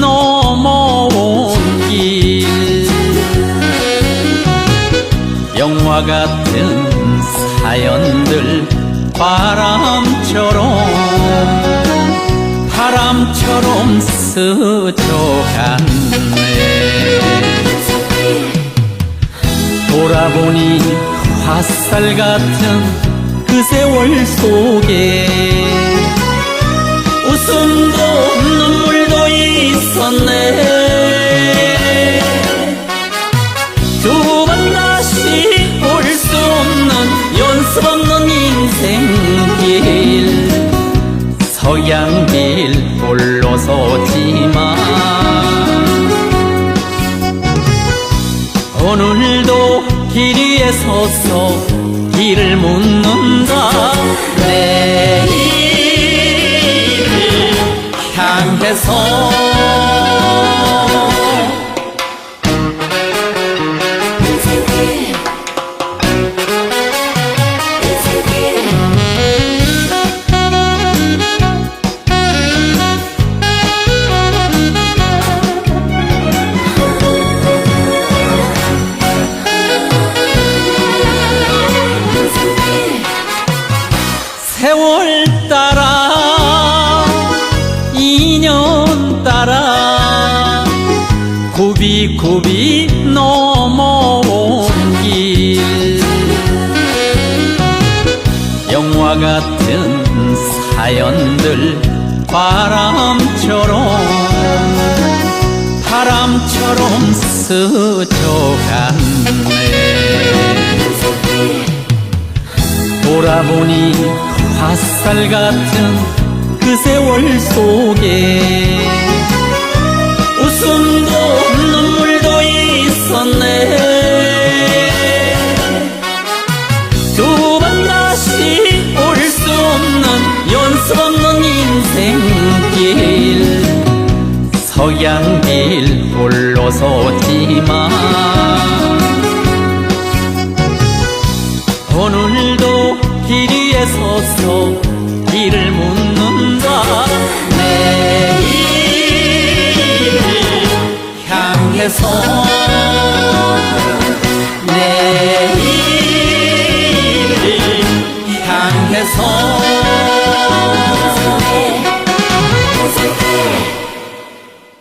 넘어온 길. 영화 같은 사연들 바람처럼 바람처럼 스쳐갔네. 돌아보니 화살 같은 그 세월 속에 웃음도 있었네. 두 번 다시 올 수 없는 연습 없는 인생길. 서양길 홀로 서지만 오늘도 길 위에 서서 길을 묻는다 향 굽이굽이 넘어온 길. 영화 같은 사연들 바람처럼 바람처럼 스쳐갔네. 돌아보니 화살 같은 그 세월 속에 서양길 홀로 섰지만 오늘도 길 위에 서서 길을 묻는다. 내일 향해서 내일 향해서